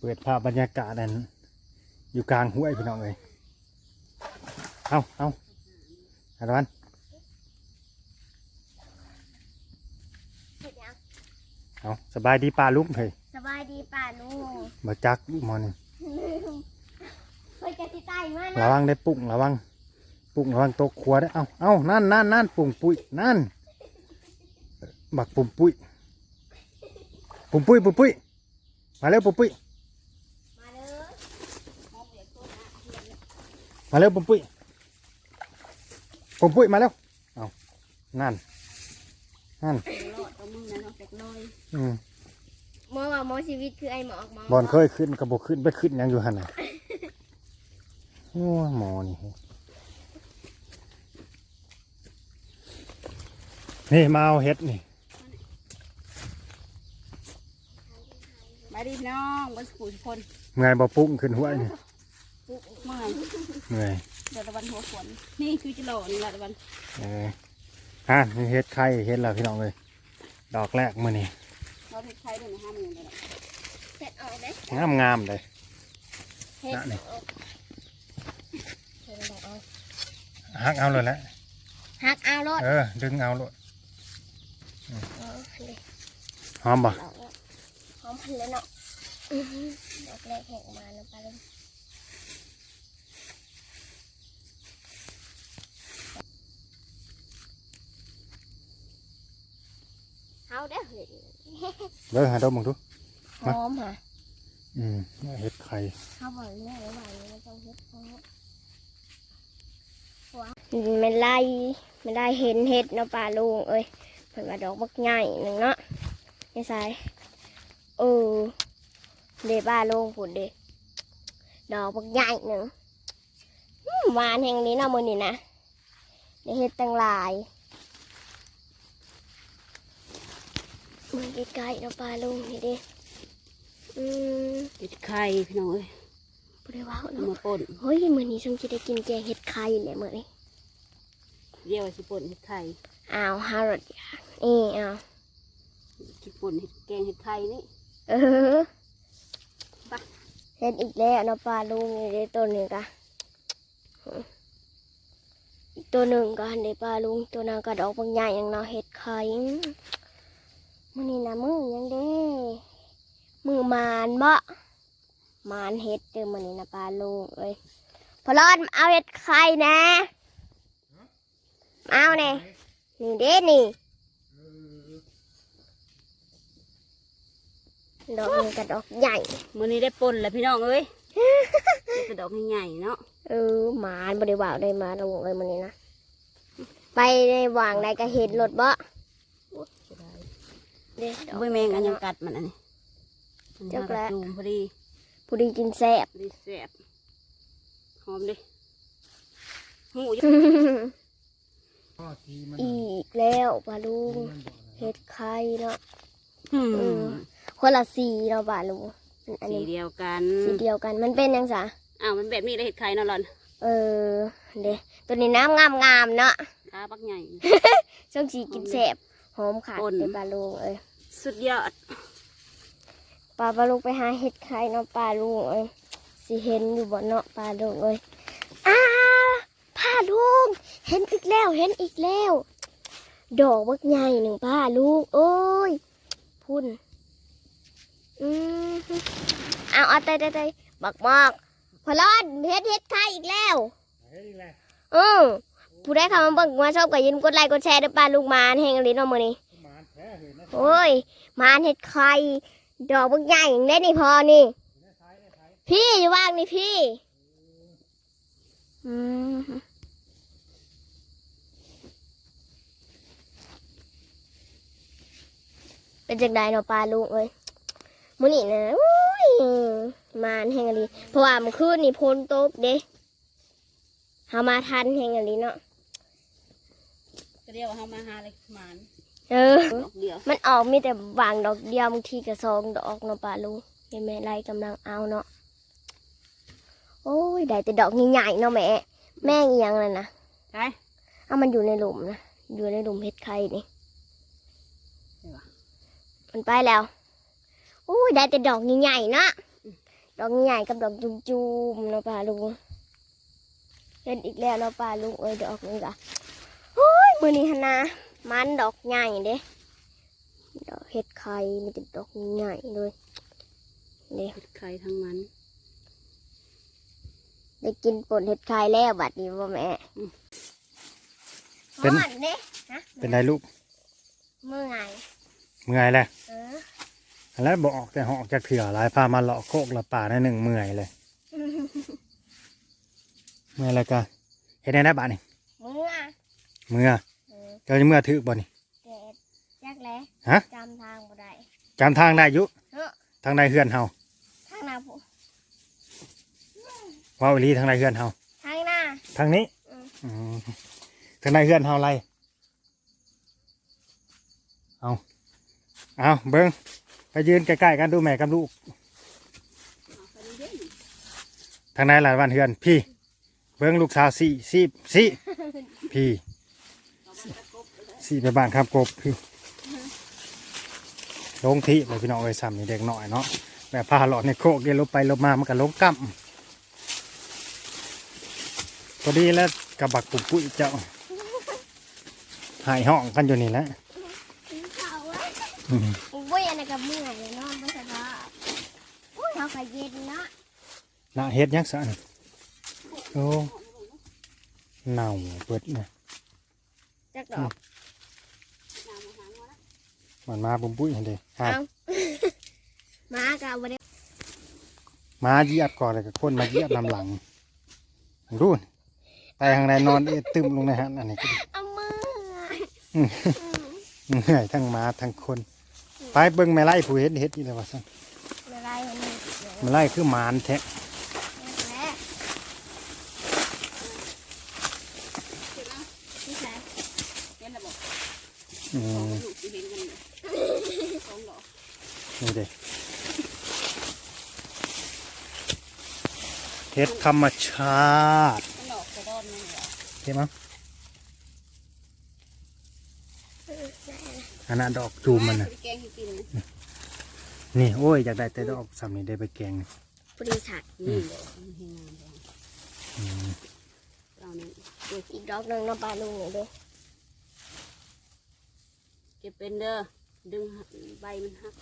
เปิดภาพบรรยากาศนั้นอยู่กลางห้วยพี่น้องเลยเอาเอาอาวันเฮ็ดหยังเอาสบายดีป้าลุกเลยสบายดีป่าลุงมาจักหมอนี่เฮ้ยจะติดใต้มาระนะวังได้ปุ่งระวัง ปุ่งระวังตกครัวได้อเอาเอานั่นนั่นนั่นปุ่งปุ้ยนั่นบักปุ่มปุ้ยปุ่มปุ้ยปุ่มปุ้ยมาเร็วปุ่มปุ้ย มาเลย มาเร็วปุ่มปุ้ยปุ่มปุ้ยมาเร็วเอานั่นนั่นรอดตัวมึงนะเนาะเล็กน้อยอืมหมอว่าหมอชีวิตคือไอหมอกหมอบอลเคยขึ้นกระบอกขึ้นไปขึ้นหยังอยู่หันน่ะโอ้ยหมอนี่นี่มาเอาเห็ดนี่มาดีพี่น้องบนสกูทุกคนเมื่อยบ่ปุ้งขึ้นหัวนี่ เมื่อยเมื่อยเดี๋ยวตะวันหัวฝนนี่คือจิโร่นี่แหละตะวันเอออะนี่เห็ดไข่เห็ดแล้วพี่น้องเลยดอกแรกมือนี่เราเทใช้ด้วยนะห้ามันเลยเฮ็ดออกเด้งามงามๆเลยเฮ็ดน่ะนี่ออกเฮ็ดอะไรเอาหักเอาเลยแหละหักเอารถเออดึงเอาเลยเอาเลยหอมบ่ดอกเนี่ยหอมพันแล้วเนาะอื้อหือดอกแรกแหกมาน้ำปลาลุง เอาเด้อเฮ็ดเด้อหาดมมึงดูหอมค่ะอืมเห็ดไข่เขาบอกแม่ระหว่างนี้ไม่ต้องเฮ็ดเพราะว่าไม่ไล่ไม่ได้เห็นเห็ดเนาะป่าลุงเอ้ยเพิ่นว่าดอกบักใหญ่หนึ่งเนาะไอ้สายเออเดป่าลุงผุดเดดอกบักใหญ่หนึ่งอื้อหวานแห่งนี้เนาะมือนี่นะได้เห็ดตั้งหลาย มือใกล้ๆเนาะป่าลุงนี่เด้อืมติดไข่พี่น้องเอ้ยบ่ได้ว้าวเอาเนาะมาป่นเฮ้ยมื้อนี้ฉันจะได้กินแกงเห็ดไข่แหละมื้อนี้เรียกว่าสิป่นเห็ดไข่อ้าวฮารอดอยากนี่อ้าวสิป่นเห็ดแกงเห็ดไข่นี่เออไปเห็ดอีกแล้วเนาะปลาลุงนี่ได้ตัวหนึ่งกะอีกตัวหนึ่งก็หันได้ปลาลุงตัวนั้นก็ดอกบางใหญ่ยังเนาะเห็ดไข่ มื้อนี้นะมือยังเด้มือมานบ่มานเห็ดเด้อมื้อนี้นะปลาลุงเอ้ยพอรอดเอาเห็ดไข่นะเอาแน่นี่เด้นี่ดอกนี้ก็ดอกใหญ่มื้อนี้ได้ป่นแล้วพี่น้องเอ้ยได้แต่ดอกใหญ่ๆเนาะเออหมาบริวารได้มาลงเลยมันนี้นะไปในวางใดก็เห็นรถบ่เสียดาย เด้ดอกเว้ยแมงอันยังกัดมันอันนี้มันจักหากระแล้วจูมพอดีผู้ดีกินแซ่บพอดีแซ่บหอมดิหูยอีกแล้วปลาลุงเห็ดไข่เนาะอืมเออคนละสีเนาะปลาลุงอันสีนี้เดียวกันสีเดียวกันมันเป็นยังไงอ้าวมันแบบนี้เลยเห็ดไข่เนาะหลอนเออเด้ตัวนี้น้ำงามงามๆเนาะขาบักใหญ่ช่องสีกินแซ่บหอมขาดป่นเลยปลาลุงเอ้ย สุดยอดปลาปลาลุงไปหาเห็ดไข่เนาะปลาลุงเอ้ยสิเห็นอยู่บ่เนาะปลาลุงเอ้ยอ้าปลาลุงเห็นอีกแล้วเห็นอีกแล้ว ดอกบักใหญ่หนึ่งปลาลุงโอ้ย พุ่นอืมเอาเอาเตยเตยเตยบักมอกพอรอดเห็ดเห็ดไข่อีกแล้วเออผู้ได้เข้ามาเบิ่งมาชอบก็อยินกดไลค์กดแชร์เด้วยปลาลุงมานแห่งลิ้นเอามือนี้ โอ้ย มานเห็ดไข่ดอกบักใหญ่อย่างเล่นนี่พอนี่ พี่อยู่ว่างนี่พี่อืมเป็นจังไดเนาะปลาลุงเอ้ยมื้อนี้นะอุ้ยมานแห่งอลีเพราะว่ามื่อคืนนี่พ้นตกเด้เฮามาทันแห่งอลีเนาะก็เรียกว่าเขามาหาเลยหมาน เออ ดอกเดียวมันออกมีแต่วางดอกเดียวบางทีก็สองดอกเนาะป่าลุงเห็นแม่ไรกำลังเอาเนาะโอ้ยได้แต่ดอกใหญ่ๆเนาะแม่ แม่งอีหยังนั่นนะใช่ เอามันอยู่ในหลุมนะอยู่ในหลุมเห็ดไข่นี่ใช่ปะมันไปแล้วโอ้ยได้แต่ดอกใหญ่ๆเนาะดอกใหญ่กับดอกจุ่มๆเนาะป่าลุงเห็นอีกแล้วเนาะป่าลุงเอ้ยดอกนี้ก็โอ้ยมือนี้หนนะ มันดอกใหญ่เด้ดอกเห็ดไข่มีแต่ดอกใหญ่เลยเด้เห็ดไข่ทั้งมัน ได้กินป่นเห็ดไข่แล้วบัดนี้บ่แม่เป็นฮ้อนเด้ฮะเป็นไรลูกเมื่อยเมื่อยแล้วเออแล้วบอกออกแต่หอกจากเถื่อหลายพามาเลาะโคกละป่าในหนึ่งเมื่อยเลย เมื่อยแล้วก็เห็นได้ได้บ้านี่เมื่อยเมื่อเออเจ้าจะเมื่อถือบ่นี่เด็ดจักแล้ฮะจำทางบ่ได้จำทางได้อยุเออทางใดเฮือนเฮาทางหน้าผู้เว้าอีหลีทางใดเฮือนเฮาทางหน้า ทางนี้อืม อืมทางใดเฮือนเฮาไรเอาเอาเบิ้งไปยืนใกล้ๆกันดูแม่กับลูกทางไหนหลายวันเฮือนพี่ เบิ้งลูกสาวสี่สี่สี่พี่ สี่ไปบ้านครับกบพี่ลงที่เลยพี่น้องเอ้ยซ้ำนี่เด็กหน่อยเนาะแบบพาหลอดในโคกเดียวลบไปลบมามันก็ลงกั้มพอดีแล้วกระบักปุกปุ้ยเจ้าหายห้องกันอยู่นี่แหละเขาอะอืมอุ้ยอันนั้นก็เมื่อยเลยเนาะไม่สบายอุ้ยเขาก็เย็นเนาะน่าเฮ็ดยักษ์สะนี่โอ้เน่าเปิดเนี่ยจักดอก มันมาปุ้มปุ้ยเห็นเด้ฮะเอามากับวันนี้มาเหยียบก่อนเลยกับคนมาเหยียบนำหลังดูนไปทางใดนอนเอตึมลงในหันอันนี้ก็ดีเอามืออืมเหนื่อยทั้งหมาทั้งคน ไปเบิ่งแม่ไล่ผู้เฮ็ดเฮ็ดนี่เลยว่าซั่นไม่ไรอันนี้เดี๋ยวแม่ไล่คือหมานแท้แม่นี่ใช่เห็นแล้วบอกอืสองม ลูกสิเห็นกันเลยสองดอก นี่เด้เฮ็ดธรรมชาติมันดอกกระดอนนี่เหรอเห็นมั้ยอันนั้นดอกจูมมันน่ะสิแกงให้กินนะนี่โอ้ยอยากได้แต่ดอกสามนี่ได้ไปแกงนี่พอดีฉัดนี่เดี๋ยวมันให้งามเลยอืมเราเนี่ยอีกดอกหนึ่งน้องปลาลุงหน่อยด้วยเก็บเป็นเด้อดึงใบมันหัก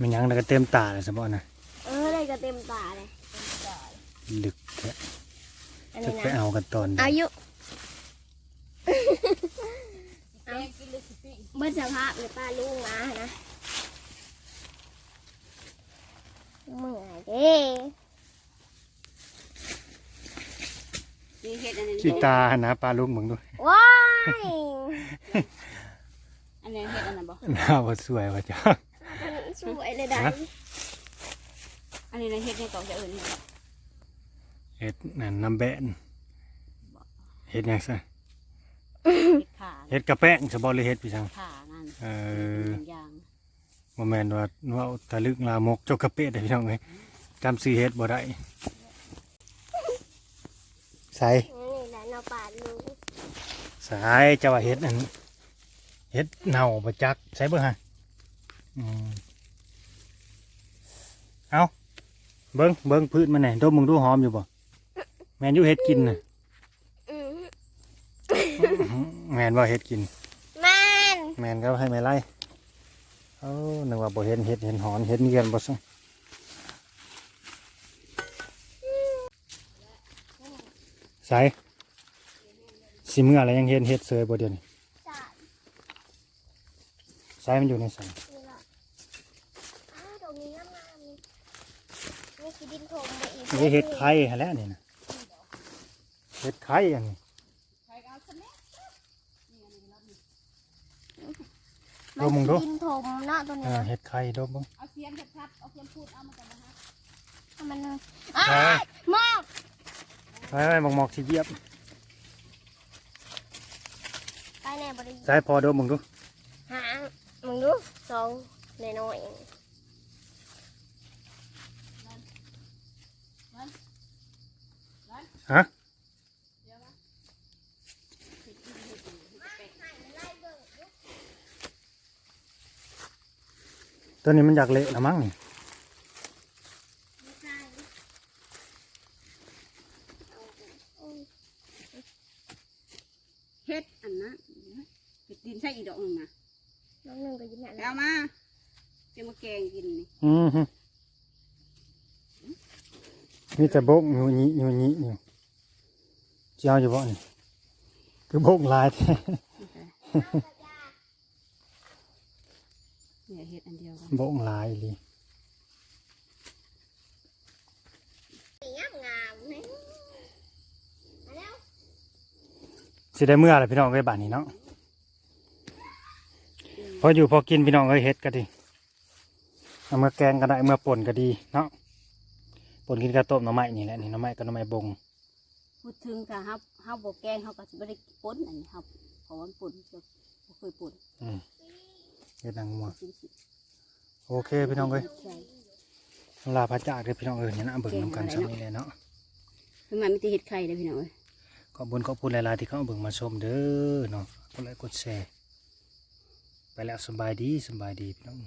มันยังแล้วก็เต็มตาเลยสมบูรณ์นะเออได้ก็เต็มตาเลยลึกแท้อันจะนี้ไปนะเอากันตอนใดอายุแกงกินเลยสิปิ้งเบิ้ลสภาพเลยป้าลุงมานะเมื่อยเด้นี่เห็ดอันนี้ขี้ตาหนะปลาลูกมึงด้วยว้าย อันนี้เห็ดอันนั้นบ่หน้าว่าสวยว่าจ้าอันนี้สวยเลยได้ฮะอันนี้นะเห็ดในกล่องจะอื่นนี่เฮ็ดนั่นน้ำแบนเฮ็ดหยังซะเห็ดขาเฮ็ดกระแป้งสบอหรือเฮ็ดพี่สังขานั่นเออเป็นยางบ่แม่นว่าว่าตะลึกลามกจกกระเป๊ะได้พี่น้องเอ้ยจำซื้อเฮ็ดบ่ได้ใส่ นี่แหละน้องปลาลุง ใส่เจ้าว่าเฮ็ดอันเฮ็ดเน่าบ่จักใส่เบิ่งฮะอืมเอาเบิ่งเบิ่งพืชมันแหน่ดมมึงดูหอมอยู่บ่แม่นอยู่เฮ็ดกินน่ะอืมแมนว่าเฮ็ดกิน แม่นแมนก็ให้ไม่ไล่เอ้านึกว่าบ่เห็นเห็ดเห็นหอนเห็นเงียนบ่ซังใส่ สิเมื่ออะไรยังเห็นเห็ดเสยบ่เดี๋ยวนี้จ้าใส่มันอยู่ในสังนี่ละอ้าวดอกนี้งามๆนี่นี่คือดินโถมไปอีกนี่เห็ดไข่หั่นแหล้วนี่นะเห็ดไข่อันนี้ใครเอาคะแนนดูมึงดูนคือดินโถมเนาะตัวเอนี้อเห็ดไข่ดูมึงเอาเสียงชัดๆเอาเสียงพูดเอามากันนะฮะให้มันเลยไปอ้ายมอกไปไปหมอกๆสิเหยียบายแน่บริสายพอดมมึงดูหางมึงดูสองในน้อยฮะตัวนี้มันอยากเละนะมั้งนี่ น้องหนึ่งก็อยิ้มแม่ไปแล้วเอามาจะมาแกงกินนี่อือฮึมีแต่บกอยู่นี้อยู่นี้อยู่เจ้าอยู่บ่นี่คือบกหลายแท้เนี่ยเฮ็ดอันเดียวกันบกหลายอีหลีงามงามนะมาแล้วสิได้เมื่อไรพี่น้องเอ้ยบ้านนี้เนาะ พออยู่พอกินพี่น้องเอ้ยเฮ็ดก็ดีเอามื่อแกงก็ได้เมื่อป่นก็ดีเนาะป่นกินกับต้มหน่อไม้นี่แหละนี่หน่อไม้กับหน่อไม้บงพูดถึงถ้าเฮาเฮาบ่แกงเฮาก็สิบ่ได้ปนอันนี้ครับเพราะว่ามันปนจะบ่เคยปนอืมเฮ็ดนางมัวกินสิโอเคพี่น้องเอ้ยใช่ลาพระจากเด้อพี่น้องเอ้ยนี่นะเบิ่งนำกันซ้ำนี่แหละเนาะคือมันมีแต่เฮ็ดไข่เด้อพี่น้องเอ้ยขอบคุญขอบคุณหลายๆที่เข้ามาเบิ่งมาชมเด้อเนาะกดไลค์กดแชร์ ไปแล้วสบายดีสบายดีพี่น้อง